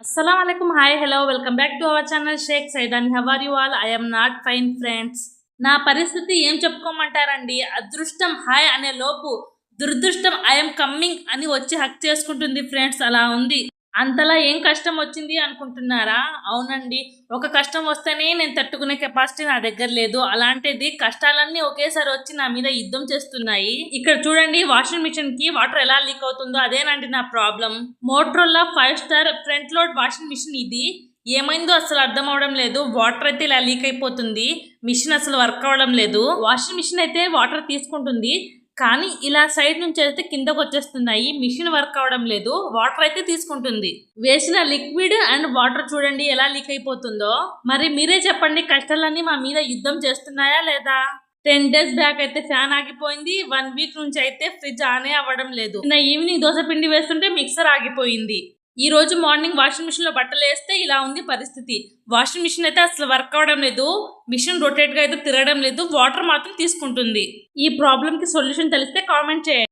అస్సలం hi hello welcome back to our channel Shaik Saidan how are you all I'm not fine friends నా పరిస్థితి ఏం చెప్పుకోమంటారండి? అదృష్టం hi అనే లోపు దురదృష్టం ఐఎమ్ కమ్మింగ్ అని వచ్చి హక్ చేసుకుంటుంది ఫ్రెండ్స్ అలా ఉంది. అంతలా ఏం కష్టం వచ్చింది అనుకుంటున్నారా? అవునండి. ఒక కష్టం వస్తేనే నేను తట్టుకునే కెపాసిటీ నా దగ్గర లేదు. అలాంటిది కష్టాలన్నీ ఒకేసారి వచ్చి నా మీద యుద్ధం చేస్తున్నాయి. ఇక్కడ చూడండి వాషింగ్ మిషన్కి వాటర్ ఎలా లీక్ అవుతుందో. అదేనండి నా problem Motorola five star front load washing machine ఇది. ఏమైందో అసలు అర్థం అవడం లేదు. వాటర్ అయితే ఇలా లీక్ అయిపోతుంది. మిషన్ అసలు వర్క్ అవడం లేదు. వాషింగ్ మిషన్ అయితే వాటర్ తీసుకుంటుంది. కానీ ఇలా సైడ్ నుంచి అయితే కిందకు వచ్చేస్తున్నాయి. మిషన్ వర్క్ అవడం లేదు. వాటర్ అయితే తీసుకుంటుంది. వేసిన లిక్విడ్ అండ్ వాటర్ చూడండి ఎలా లీక్ అయిపోతుందో. మరి మీరే చెప్పండి కష్టాలన్నీ మా మీద యుద్ధం చేస్తున్నాయా లేదా? టెన్ డేస్ బ్యాక్ అయితే ఫ్యాన్ ఆగిపోయింది. వన్ వీక్ నుంచి అయితే ఫ్రిడ్జ్ ఆనే అవ్వడం లేదు. నిన్న ఈవినింగ్ దోశ పిండి వేస్తుంటే మిక్సర్ ఆగిపోయింది. ఈ రోజు మార్నింగ్ వాషింగ్ మిషన్లో బట్టలు వేస్తే ఇలా ఉంది పరిస్థితి. వాషింగ్ మిషన్ అయితే అసలు వర్క్ అవడం లేదు. మిషన్ రొటేట్గా అయితే తిరగడం లేదు. వాటర్ మాత్రం తీసుకుంటుంది. ఈ ప్రాబ్లం కి సొల్యూషన్ తెలిస్తే కామెంట్ చేయండి.